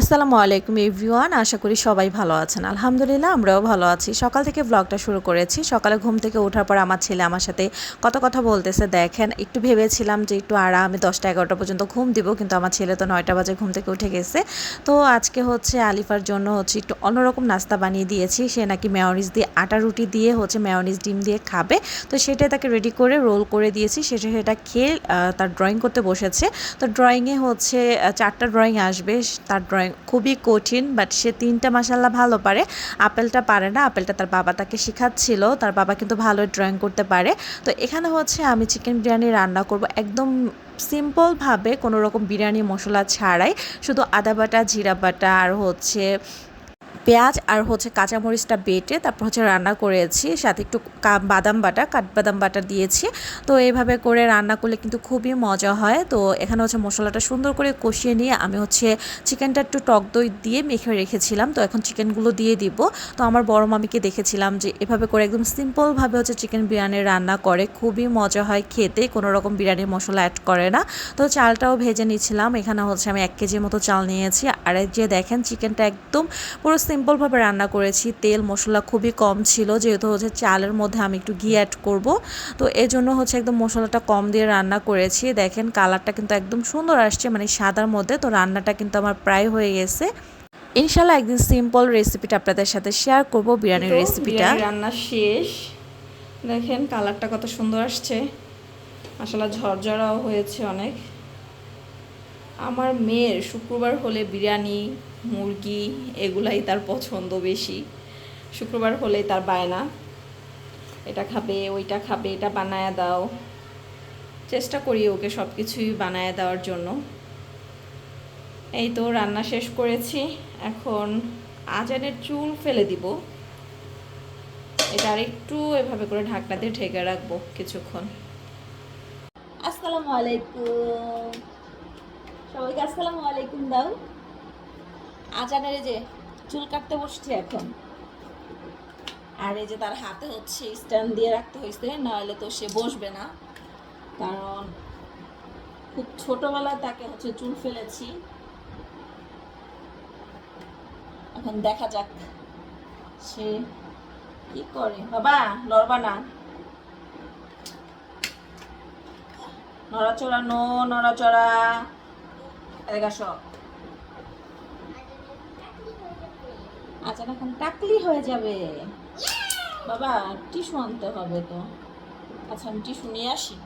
আসসালামু আলাইকুম এভরিওয়ান, আশা করি সবাই ভালো আছেন। আলহামদুলিল্লাহ, আমরাও ভালো আছি। সকাল থেকে ব্লগটা শুরু করেছি। সকালে ঘুম থেকে ওঠার পর আমার ছেলে আমার সাথে কত কথা বলতেছে দেখেন। একটু ভেবেছিলাম যে একটু আরামে দশটা এগারোটা পর্যন্ত ঘুম দিব, কিন্তু আমার ছেলে তো নয়টা বাজে ঘুম থেকে উঠে গেছে। তো আজকে হচ্ছে আলিফার জন্য হচ্ছে একটু অন্যরকম নাস্তা বানিয়ে দিয়েছি। সে নাকি মেয়নিজ দিয়ে আটা রুটি দিয়ে হচ্ছে মেয়নিজ ডিম দিয়ে খাবে। তো সেটাই তাকে রেডি করে রোল করে দিয়েছি। সেটা সেটা খেয়ে তার ড্রয়িং করতে বসেছে। তো ড্রয়িংয়ে হচ্ছে চারটা ড্রয়িং আসবে। তার ড্রয়িং খুবই কঠিন বাট সে তিনটা মাসাল্লাহ ভালো পারে। আপেলটা পারে না, আপেলটা তার বাবা তাকে শেখাচ্ছিল, তার বাবা কিন্তু ভালো ড্রয়িং করতে পারে। তো এখানে হচ্ছে আমি চিকেন বিরিয়ানি রান্না করব। একদম সিম্পলভাবে কোনো রকম বিরিয়ানি মশলা ছাড়াই, শুধু আদা বাটা, জিরা বাটা, আর হচ্ছে পেঁয়াজ আর হচ্ছে কাঁচামরিচটা বেটে তারপর হচ্ছে রান্না করেছি, সাথে একটু বাদাম বাটা, কাঠবাদাম বাটা দিয়েছি। তো এইভাবে করে রান্না করলে কিন্তু খুবই মজা হয়। তো এখানে হচ্ছে মশলাটা সুন্দর করে কষিয়ে নিয়ে আমি হচ্ছে চিকেনটা একটু টক দই দিয়ে মেখে রেখেছিলাম। তো এখন চিকেনগুলো দিয়ে দিব। তো আমার বড় মামিকে দেখেছিলাম যে এভাবে করে একদম সিম্পলভাবে হচ্ছে চিকেন বিরিয়ানি রান্না করে। খুবই মজা হয় খেতে, কোনো রকম বিরিয়ানির মশলা অ্যাড করে না। তো চালটাও ভেজে নিয়েছিলাম। এখানে হচ্ছে আমি এক কেজির মতো চাল নিয়েছি। আর যে দেখেন, চিকেনটা একদম পুরো সিম্পলভাবে রান্না করেছি। তেল মশলা খুবই কম ছিল যেহেতু হচ্ছে চালের মধ্যে আমি একটু ঘি অ্যাড করব। তো এই জন্য হচ্ছে একদম মশলাটা কম দিয়ে রান্না করেছি। দেখেন কালারটা কিন্তু একদম সুন্দর আসছে মানে সাদার মধ্যে। তো রান্নাটা কিন্তু আমার প্রায় হয়ে গেছে। ইনশাল্লাহ একদিন সিম্পল রেসিপিটা আপনাদের সাথে শেয়ার করব বিরিয়ানির রেসিপিটা রান্না শেষ। দেখেন কালারটা কত সুন্দর আসছে। আসলে ঝরঝরাও হয়েছে অনেক। আমার মেয়ের শুক্রবার হলে বিরিয়ানি মুরগি এগুলাই তার পছন্দ বেশি। শুক্রবার হলেই তার বায়না। এটা খাবে, ওইটা খাবে, এটা বানায় দাও। চেষ্টা করি ওকে সব কিছুই বানায় দেওয়ার জন্য। এই তো রান্না শেষ করেছি। এখন আজানের চুল ফেলে দিব। এটা আর একটু এভাবে করে ঢাকনা দিয়ে ঢেকে রাখব কিছুক্ষণ। আসসালামু আলাইকুম। সবাইকে আসসালামু আলাইকুম দাও। আজানের যে চুল কাটতে বসছে এখন। আর এই যে তার হাতে হচ্ছে স্ট্যান্ড দিয়ে রাখতে হয়েছে, নাহলে তো সে বসবে না। কারণ খুব ছোটবেলায় তাকে হচ্ছে চুল ফেলেছি। এখন দেখা যাক সে কি করে। বাবা, নড়বা না। নড়াচড়া, নো নড়াচড়া। এদিকে আচ্ছা এখন টাকলি হয়ে যাবে। বাবা, টিস্যু আনতে হবে তো। আচ্ছা আমি টিস্যু নিয়ে আসি।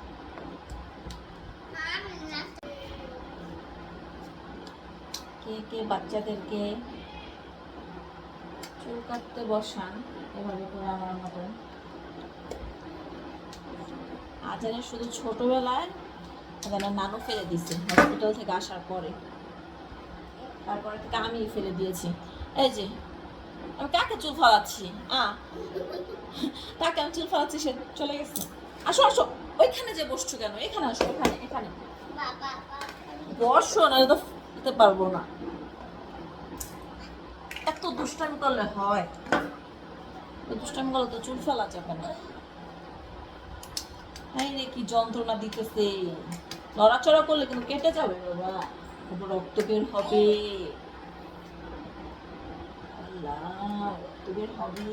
কে কে বাচ্চাদেরকে চুল কাটতে বসান, এভাবে করে আমার মতো। আজানের শুধু ছোটবেলায় আজানের নানু ফেলে দিছে হসপিটাল থেকে আসার পরে। তারপরে থেকে আমি ফেলে দিয়েছি। এই যে আমি কাকে চুল ফালাচ্ছি? তাকে আমি চুল ফালাচ্ছি, সে চলে গেছে। আসো আসো। ওইখানে যে বসছো কেন? এখানে আসো, এখানে এখানে। বসো না তো পারব না। এত দুষ্টামি করলে হয়। দুষ্টামি করলে তো চুল ফেলা যাবে না। হ্যাঁ রে কি যন্ত্রণা দিতেছে। নড়াচড়া করলে কিন্তু কেটে যাবে, বাবা। রক্ত বের হবে। আল্লাহ রক্ত বের হবে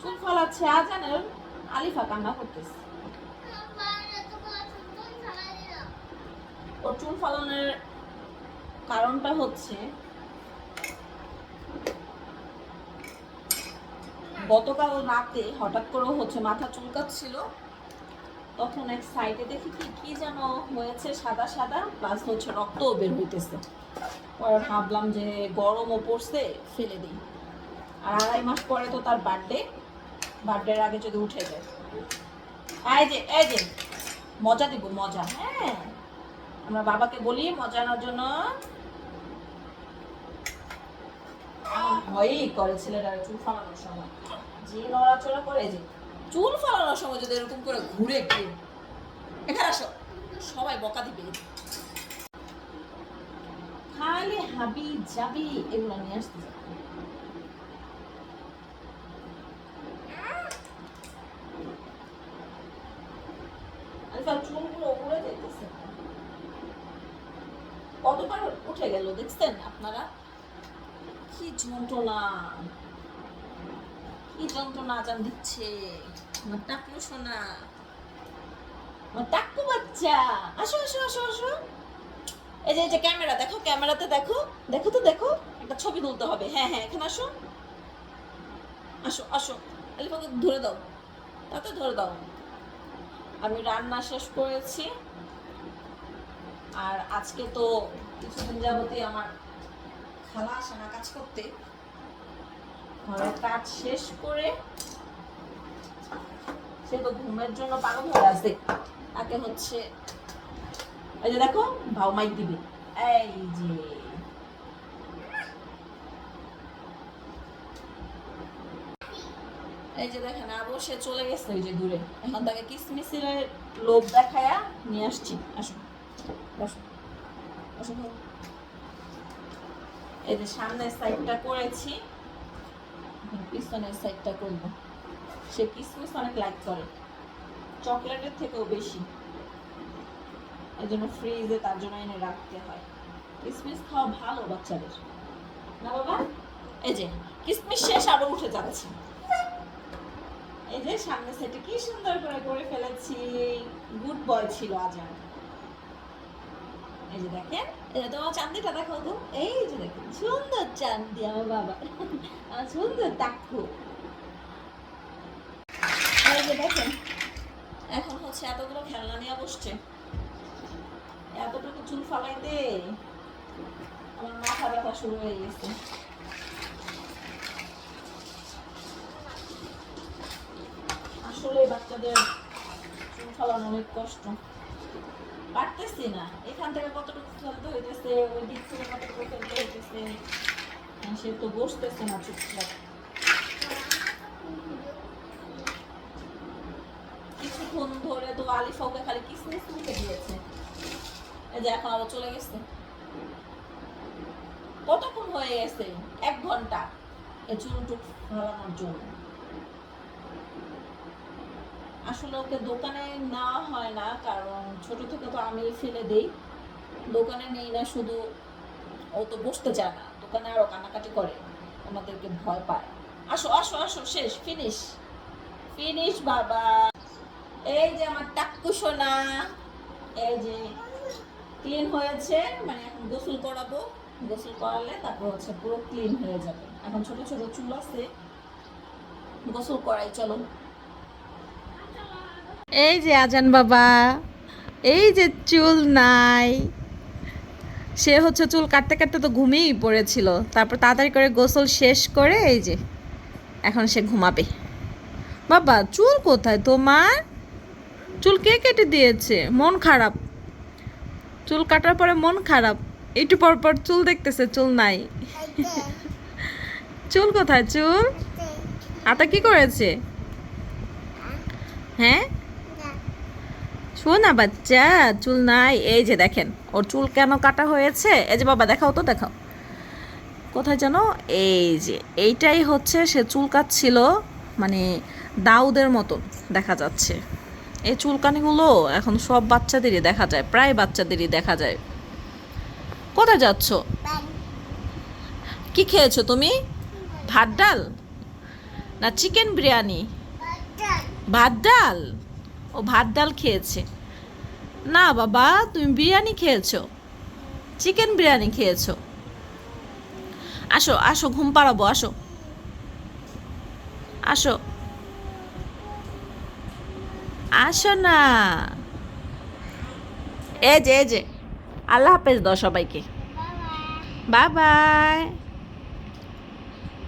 চুল ফালাচ্ছে আজানের আলিফা কান্না করতেছে ওর চুল ফালানোর কারণটা হচ্ছে গতকাল রাতে হঠাৎ করে হচ্ছে মাথা চুলকাচ্ছিল তখন এক সাইডে দেখি কি কি যেন হয়েছে, সাদা সাদা প্লাস হচ্ছে রক্তও বের হইতেছে। পরে ভাবলাম যে গরমও পড়ছে, ফেলে দিই। আর আড়াই মাস পরে তো তার বার্থডে বার্থডের আগে যদি উঠে যায়। এই যে এই যে, মজা দিব, মজা হ্যাঁ। আমরা বাবাকে বলি মজা জন্য ভয়ই করে ছেলেরা চুল ফালানোর সময়। যে নড়াচড়া করে যে চুল ফালানোর সময় যদি এরকম করে ঘুরে কেউ এখানে আসো। সবাই বকা দিবে। খালি হাবি যাবি, এগুলো নিয়ে আসতে কতবার উঠে গেল, দেখছেন আপনারা? কি যন্ত্রণা। কি যন্ত্রণা আজান দিচ্ছে? আমার টাকলু শোনা আমার টাক্কু বাচ্চা। আসো আসো আসো আসো। এই যে এই যে ক্যামেরা, দেখো, ক্যামেরাতে দেখো। দেখো তো, দেখো। একটা ছবি তুলতে হবে। হ্যাঁ হ্যাঁ এখানে আসো। আসো আসো। এলিফাকে ধরে দাও। তাতে ধরে দাও। আমি রান্না শেষ করেছি। আর আজকে তো কিছুদিন যাবতই আমার খালা আসে না কাজ করতে। ঘরের কাজ শেষ করে সে তো ঘুমের জন্য পাগল হয়ে আছে। তাকে হচ্ছে, এই যে দেখো, ভাও মাইক দিবে। এই যে। এই যে দেখেন আবু সে চলে গেছে ওই যে দূরে। এখন তাকে কিসমিসের লোভ দেখায়া নিয়ে আসছি। আসো, বসো বসো। এই যে সামনের সাইডটা করেছি। পিছনের সাইডটা করব। সে কিসমিস অনেক লাইক করে। চকলেটের থেকেও বেশি। এই জন্য ফ্রিজে তার জন্য এনে রাখতে হয়। কিসমিস খাওয়া ভালো বাচ্চাদের। না বাবা? এই যে, কিসমিস শেষ আরও উঠে যাচ্ছে। এই যে, সামনে সেটা কি সুন্দর করে করে ফেলেছি। গুড বয় ছিল আজান এই যে দেখেন যে তোমার চান্দিটা দেখো তো। এই যে দেখেন, সুন্দর চান্দি আমার বাবা। আমার সুন্দর টাক্কু দেখেন, এখন হচ্ছে এতগুলো খেলনা নিয়ে বসছে। এতটুকু চুল ফালাইতে আমার মাথা ব্যথা শুরু হয়ে গেছে। আসলে বাচ্চাদের চুল ফালানো অনেক কষ্ট। পারতেছি না। এখান থেকে কতটুকু ফেলতে হইতেছে, ওই দিক থেকে কতটুকু ফেলতে হইতেছে। সে তো বসতেছে না চুপচাপ কিছুক্ষণ ধরে তো আলিফাকে খালি কিসমিস মুখে দিয়েছে এই যে এখন আবার চলে গেছে কতক্ষণ হয়ে গেছে এক ঘণ্টা এই চুলটুক ফালানোর জন্য আসলে ওকে দোকানে নেওয়া হয় না কারণ ছোট থেকে তো আমি ফেলে দেই দোকানে নেই না শুধু ও তো বসতে চায় না দোকানে আরও কান্নাকাটি করে, আমাদেরকে ভয় পায়। আসো আসো আসো, শেষ ফিনিশ ফিনিশ বাবা। এই যে আমার টাক্কু সোনা, এই যে ক্লিন হয়েছে মানে এখন গোসল করাবো। গোসল করালে তারপর হচ্ছে পুরো ক্লিন হয়ে যাবে। এখন ছোট ছোট চুল আছে, গোসল করাই, চলো। এই যে আজান বাবা, এই যে চুল নাই। সে হচ্ছে চুল কাটতে কাটতে তো ঘুমিয়েই পড়েছিল। তারপর তাড়াতাড়ি করে গোসল শেষ করে এই যে এখন সে ঘুমাবে। বাবা চুল কোথায় তোমার? চুল কে কেটে দিয়েছে? মন খারাপ। চুল কাটার পরে মন খারাপ। একটু পর পর চুল দেখতেছে চুল নাই। চুল কোথায় চুল? আতা কি করেছে? হ্যাঁ? শোনা বাচ্চা, চুল নাই। এই যে দেখেন, ওর চুল কেন কাটা হয়েছে? এই যে বাবা, দেখাও তো, দেখাও। কোথায় যেন? এই যে, এইটাই হচ্ছে সে চুল কাটছিল মানে দাউদের মতন দেখা যাচ্ছে। এই চুলকানিগুলো এখন সব বাচ্চাদেরই দেখা যায়, প্রায় বাচ্চাদেরই দেখা যায়। কোথায় যাচ্ছ? কি খেয়েছো তুমি? ভাত ডাল? না, চিকেন বিরিয়ানি? ভাত ডাল। ও ভাত ডাল খেয়েছে। না বাবা, তুমি বিরিয়ানি খেয়েছো। চিকেন বিরিয়ানি খেয়েছো। আসো আসো, ঘুম পাড়াবো, আসো। আসো। আসো না। এই যে এ যে। আল্লাহ হাফেজ দাও সবাইকে। বাই বাই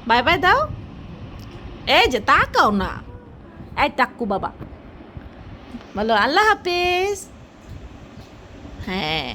বাই বাই দাও। এই যে, তাকাও না। এই টাক্কু বাবা। বলো আল্লাহ হাফেজ। হ্যাঁ।